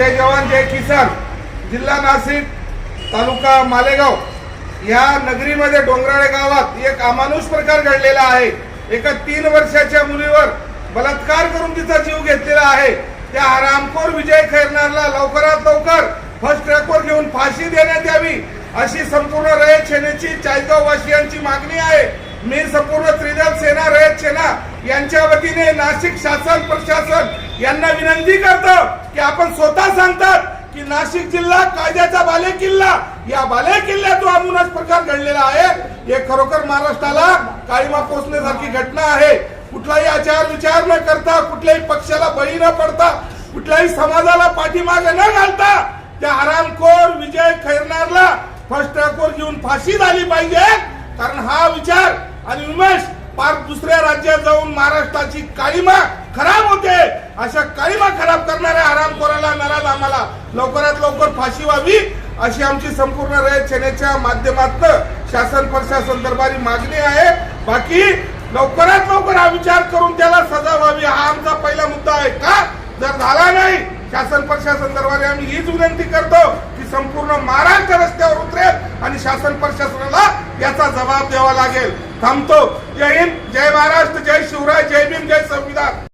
ते जवान जय किसान. जिल्हा नाशिक तालुका मालेगाव. या नगरीमध्ये डोंगराळे गावात एक अमानुष प्रकार घडलेला आहे. एका तीन वर्षाच्या मुलीवर बलात्कार करून तिचा जीव घेतलेला आहे. त्या हरामखोर विजय खैरनारला लवकरात लवकर फर्स्ट ट्रॅकवर घेऊन फाशी देण्यात यावी अशी संपूर्ण रयत सेनेची चाळीसगाव वासियांची मागणी आहे. मी संपूर्ण त्रिदल सेना रयत सेना यांच्या वतीने नाशिक शासन प्रशासन यांना विनंती करतो. की आपण स्वतः सांगतात की नाशिक जिल्हा कायद्याचा बाले किल्ला या बाले किल्ल्यात अमुनच प्रकार घडलेला आहे. हे खरोखर महाराष्ट्राला काळीमा पोचण्यासारखी घटना आहे. कुठलाही आचार विचार न करता कुठल्याही पक्षाला बळी न पडता कुठल्याही समाजाला पाठीमागे न घालता त्या हरामखोर विजय खैरनारला फर्स्ट ट्रॅकवर घेऊन फाशी झाली पाहिजे. कारण हा विचार आणि उमेश पार दुसऱ्या राज्यात जाऊन महाराष्ट्राची काळीमा खराब होते. अशा काळीमा खराब करणाऱ्या आरामखोराला नाराज आम्हाला. लवकरात लवकर फाशी व्हावी अशी आमची संपूर्ण रयत सेनेच्या माध्यमातून शासन प्रशासन दरबारी मागणी आहे. बाकी लवकरात लवकर हा विचार करून त्याला सजा व्हावी हा आमचा पहिला मुद्दा आहे का? जर झाला नाही शासन प्रशासन दरबारी आम्ही हीच विनंती करतो की संपूर्ण महाराष्ट्र रस्त्यावर उतरेल आणि शासन प्रशासनाला याचा जबाब द्यावा लागेल. थांबतो. जय हिंद जय महाराष्ट्र जय शिवराय जय भीम जय संविधान.